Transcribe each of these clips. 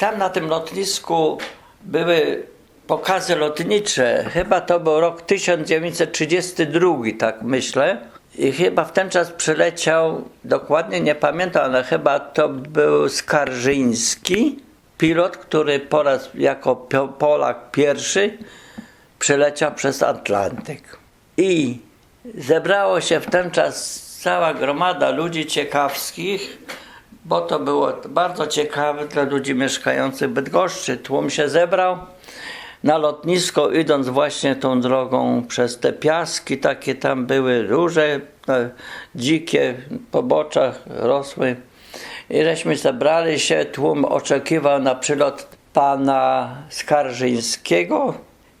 tam na tym lotnisku były pokazy lotnicze. Chyba to był rok 1932, tak myślę. I chyba w ten czas przyleciał, dokładnie nie pamiętam, ale chyba to był Skarżyński, pilot, który po raz jako Polak pierwszy przeleciał przez Atlantyk. I zebrało się w ten czas cała gromada ludzi ciekawskich, bo to było bardzo ciekawe dla ludzi mieszkających w Bydgoszczy. Tłum się zebrał na lotnisko, idąc właśnie tą drogą przez te piaski, takie tam były duże, e, dzikie, po boczach rosły. I żeśmy zebrali się, tłum oczekiwał na przylot pana Skarżyńskiego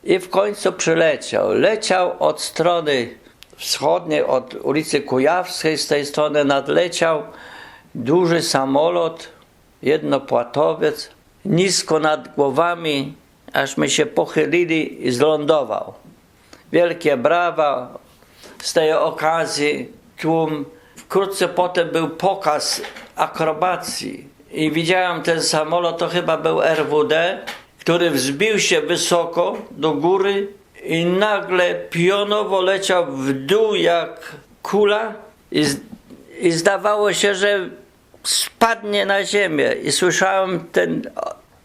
i w końcu przyleciał. Leciał od strony wschodniej, od ulicy Kujawskiej, z tej strony nadleciał duży samolot, jednopłatowiec, nisko nad głowami, ażśmy się pochylili i zlądował. Wielkie brawa z tej okazji tłum. Wkrótce potem był pokaz akrobacji i widziałem ten samolot, to chyba był RWD, który wzbił się wysoko do góry i nagle pionowo leciał w dół jak kula i, i zdawało się, że spadnie na ziemię i słyszałem ten,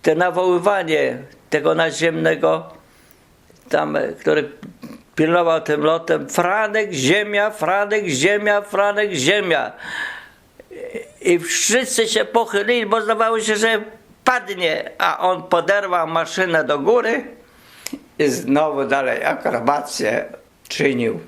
te nawoływanie tego naziemnego tam, który pilnował tym lotem, Franek, ziemia, Franek, ziemia, Franek, ziemia. I wszyscy się pochylili, bo zdawało się, że padnie, a on poderwał maszynę do góry i znowu dalej akrobację czynił.